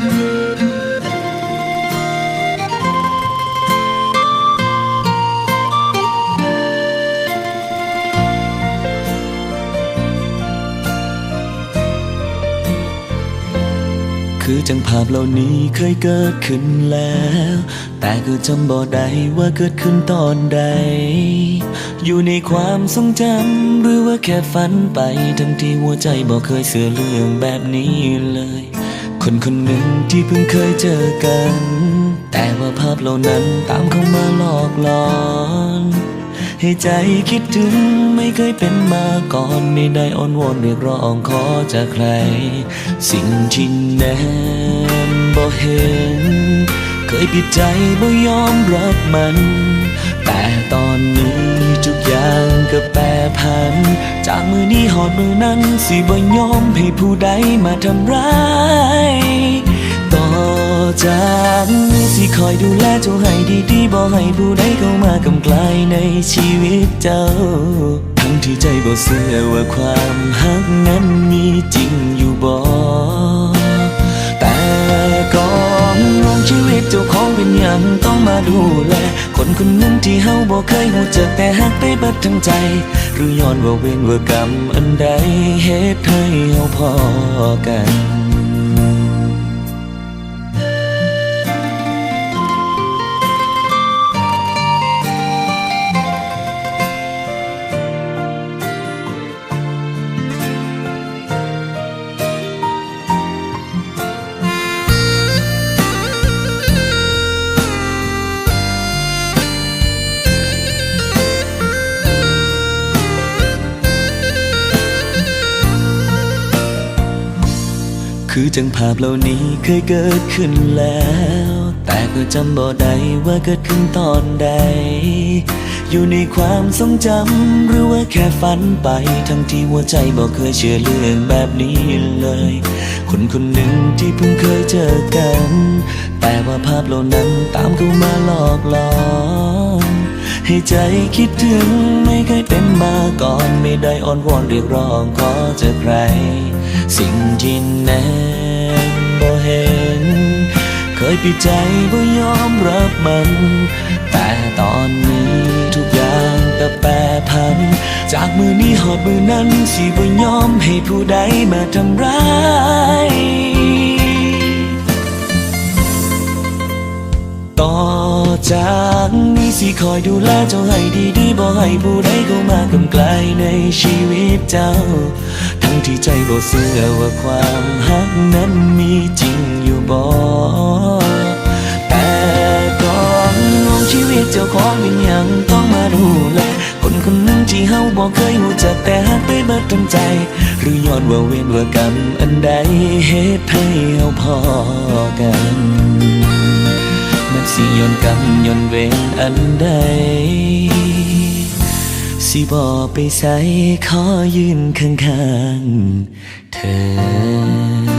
คือจังภาพเหล่านี้เคยเกิดขึ้นแล้ว แต่ก็จำบ่ได้ว่าเกิดขึ้นตอนใด อยู่ในความทรงจำหรือว่าแค่ฝันไป ทั้งที่หัวใจบ่เคยเสื่อเรื่องแบบนี้เลย คนคนหนึ่งที่เพิ่งเคยเจอกัน แต่ว่าภาพเหล่านั้นตามเข้ามาหลอกหลอน ให้ใจคิดถึงไม่เคยเป็นมาก่อนไม่ได้อ้อนวอนเรียกร้องขอจากใคร สิ่งที่แนมบ่เห็น เคยปิดใจบ่ยอมรับมัน แต่ตอนนี้ จากมือนี้หอดมือนั้นสิบ่ยอมให้ผู้ใดมาทำร้าย ต่อจากนี้สิคอยดูแลเจ้าให้ดีๆบ่ให้ผู้ใดเข้ามากำกลายในชีวิตเจ้า ทั้งที่ใจบ่เชื่อว่าความหักนั้นมีจริงอยู่บ่แต่ก่อนมองชีวิตเจ้าของเป็นอย่างต้องมาดูแล คนนึงที่เฮาบ่เคยหูจักแต่หักไปเบิดทั้งใจ หรือย้อนว่าเวรว่ากรรมอันใดเหตุให้เฮาพอกัน คือจังภาพเหล่านี้เคยเกิดขึ้นแล้ว แต่ก็จำบ่ได้ว่าเกิดขึ้นตอนใด อยู่ในความทรงจำหรือว่าแค่ฝันไป ทั้งที่หัวใจบ่เคยเชื่อเรื่องแบบนี้เลย คนคนหนึ่งที่เพิ่งเคยเจอกัน แต่ว่าภาพเหล่านั้นตามเข้ามาหลอกหลอนให้ใจคิดถึง ไม่เคยเป็นมาก่อนไม่ได้อ้อนวอนเรียกร้องขอจากใคร สิ่งที่แนมบ่เห็น เคยปิดใจบ่ยอมรับมัน แต่ตอนนี้ทุกอย่างก็แปรผัน จากมือนี้หอดมือนั้นสิบ่ยอมให้ผู้ใดมาทำร้าย สิคอยดูแลเจ้าให้ดีๆบ่ให้ผู้ใดเข้ามากำไกลในชีวิตเจ้า ทั้งที่ใจบ่เชื่อว่าความหักนั้นมีจริงอยู่บ่แต่ก่อนมองชีวิตเจ้าของเป็นอย่างต้องมาดูแลคนคนหนึ่งที่เฮาบ่เคยรู้จักแต่หักไปเบิดทั้งใจ หรือย้อนว่าเวรว่ากรรมอันใดเหตุให้เฮาพอกัน สิย้อนกรรมย้อนเวรอันใด สิบอไปใส่ขอยืนข้างๆเธอ